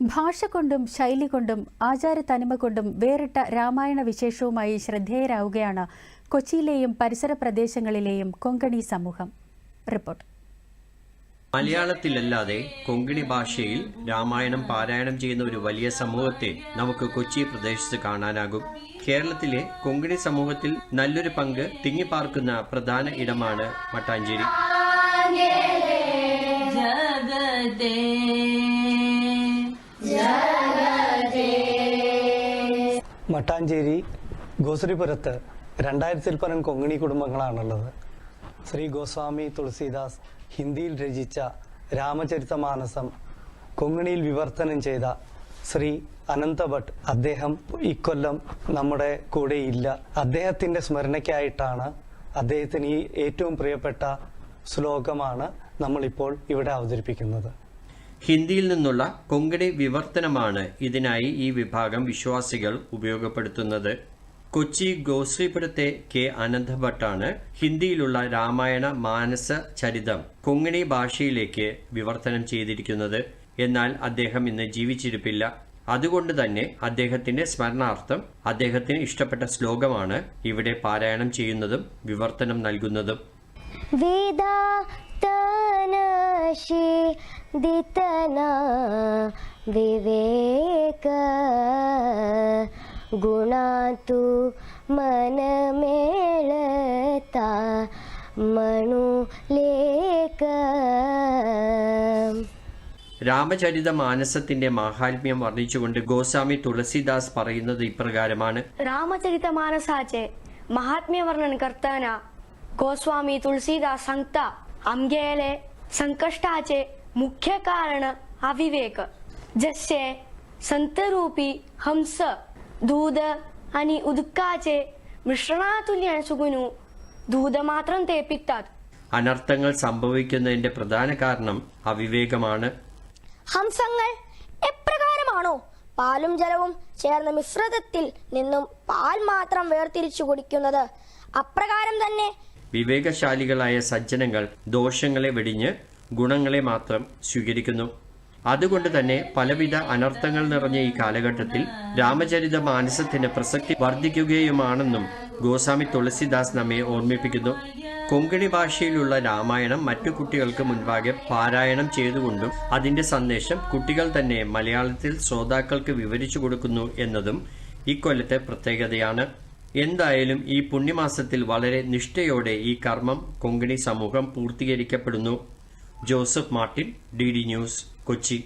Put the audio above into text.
ഭാഷ കൊണ്ടും ശൈലി കൊണ്ടും ആചാര തനിമ കൊണ്ടും വേറിട്ട രാമായണ വിശേഷവുമായി ശ്രദ്ധേയരാവുകയാണ് കൊച്ചിയിലെയും പരിസര പ്രദേശങ്ങളിലെയും കൊങ്കണി സമൂഹം. റിപ്പോർട്ട്. മലയാളത്തിലല്ലാതെ കൊങ്കിണി ഭാഷയിൽ രാമായണം പാരായണം ചെയ്യുന്ന ഒരു വലിയ സമൂഹത്തെ നമുക്ക് കൊച്ചി പ്രദേശത്ത് കാണാനാകും. കേരളത്തിലെ കൊങ്കിണി സമൂഹത്തിൽ നല്ലൊരു പങ്ക് തിങ്ങിപ്പാർക്കുന്ന പ്രധാന ഇടമാണ് മട്ടാഞ്ചേരി മട്ടാഞ്ചേരി ഗോസരിപുരത്ത് രണ്ടായിരത്തിൽ പരം കൊങ്ങിണി കുടുംബങ്ങളാണുള്ളത്. ശ്രീ ഗോസ്വാമി തുളസീദാസ് ഹിന്ദിയിൽ രചിച്ച രാമചരിതമാനസം കൊങ്ങിണിയിൽ വിവർത്തനം ചെയ്ത ശ്രീ അനന്തഭട്ട് അദ്ദേഹം ഇക്കൊല്ലം നമ്മുടെ കൂടെ ഇല്ല. അദ്ദേഹത്തിന്റെ സ്മരണയ്ക്കായിട്ടാണ് അദ്ദേഹത്തിന് ഈ ഏറ്റവും പ്രിയപ്പെട്ട ശ്ലോകമാണ് നമ്മളിപ്പോൾ ഇവിടെ അവതരിപ്പിക്കുന്നത്. ഹിന്ദിയിൽ നിന്നുള്ള കൊങ്കണി വിവർത്തനമാണ് ഇതിനായി ഈ വിഭാഗം വിശ്വാസികൾ ഉപയോഗപ്പെടുത്തുന്നത്. കൊച്ചി ഗോശ്രീപുരത്തെ കെ. അനന്തഭട്ടാണ് ഹിന്ദിയിലുള്ള രാമായണ മാനസ ചരിതം കൊങ്ങണി ഭാഷയിലേക്ക് വിവർത്തനം ചെയ്തിരിക്കുന്നത്. എന്നാൽ അദ്ദേഹം ഇന്ന് ജീവിച്ചിരിപ്പില്ല. അതുകൊണ്ട് തന്നെ അദ്ദേഹത്തിന്റെ സ്മരണാർത്ഥം അദ്ദേഹത്തിന് ഇഷ്ടപ്പെട്ട ശ്ലോകമാണ് ഇവിടെ പാരായണം ചെയ്യുന്നതും വിവർത്തനം നൽകുന്നതും. വേദാ ശശി ദിത്തന വിവേക. ഗുണാതു മനമേളത ಮನಮೇಳತ ലേക രാമചരിത മാനസത്തിന്റെ മാഹാത്മ്യം വർണിച്ചുകൊണ്ട് ഗോസ്വാമി തുളസിദാസ് പറയുന്നത് ഇപ്രകാരമാണ്. രാമചരിത മാനസാചെ മഹാത്മ്യവർണൻ കർത്താന ഗോസ്വാമി തുളസിദാസ് സംത അംഗേലെ સંકષ્ટાચે મુખ્ય કારણ અવિવેક જસ્ય સંતરૂપી હંસ ദൂത് അനി ഉദുക്കാച്ചെ മിശ്രണാതുല്യാണ് സുഗുനു ദൂത് മാത്രം തേപ്പിത്താത് അനർത്ഥങ്ങൾ സംഭവിക്കുന്നതിന്റെ പ്രധാന കാരണം അവിവേകമാണ്. ഹംസങ്ങൾ എപ്രകാരമാണോ? പാലും ജലവും ചേർന്ന മിശ്രിതത്തിൽ നിന്നും പാൽ മാത്രം വേർതിരിച്ചു കുടിക്കുന്നത് അപ്രകാരം തന്നെ വിവേകശാലികളായ സജ്ജനങ്ങൾ ദോഷങ്ങളെ വെടിഞ്ഞ് ഗുണങ്ങളെ മാത്രം സ്വീകരിക്കുന്നു. അതുകൊണ്ട് തന്നെ പലവിധ അനർത്ഥങ്ങൾ നിറഞ്ഞ ഈ കാലഘട്ടത്തിൽ രാമചരിത മാനസത്തിന് പ്രസക്തി വർദ്ധിക്കുകയുമാണെന്നും ഗോസ്വാമി തുളസിദാസ് നമ്മെ ഓർമ്മിപ്പിക്കുന്നു. കൊങ്കണി ഭാഷയിലുള്ള രാമായണം മറ്റു കുട്ടികൾക്ക് മുൻപാകെ പാരായണം ചെയ്തുകൊണ്ടും അതിന്റെ സന്ദേശം കുട്ടികൾ തന്നെ മലയാളത്തിൽ ശ്രോതാക്കൾക്ക് വിവരിച്ചു കൊടുക്കുന്നു എന്നതും ഇക്കൊല്ലത്തെ പ്രത്യേകതയാണ്. എന്തായാലും ഈ പുണ്യമാസത്തിൽ വളരെ നിഷ്ഠയോടെ ഈ കർമ്മം കൊങ്കണി സമൂഹം പൂർത്തീകരിക്കപ്പെടുന്നു. Joseph Martin D news Kochi.